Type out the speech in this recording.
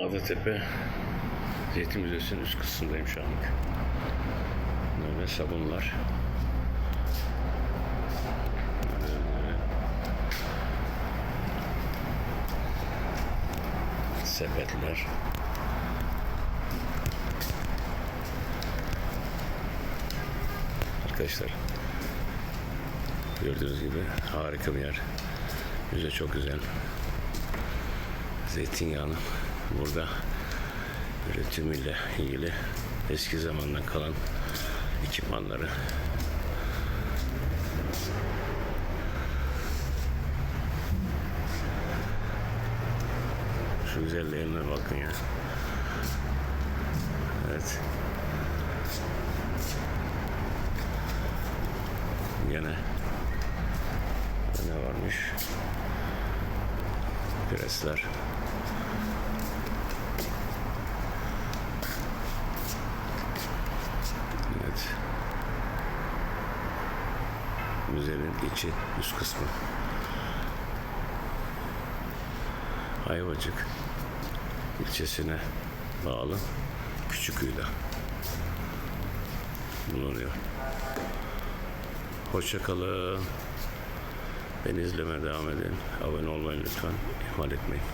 Adatepe Zeytin Müzesi'nin üst kısmındayım şu anlık. Böyle sabunlar. Sepetler. Arkadaşlar gördüğünüz gibi harika bir yer. Müze çok güzel. Zeytinyağının burada üretimiyle ilgili eski zamandan kalan ekipmanları şu güzelliğine bakın ya. Evet. Gene ne varmış? Presler. Evet. Müzenin içi, üst kısmı. Ayvacık ilçesine bağlı Küçüküyla bulunuyor. Hoşçakalın. Beni izlemeye devam edin. Abone olmayı lütfen ihmal etmeyin.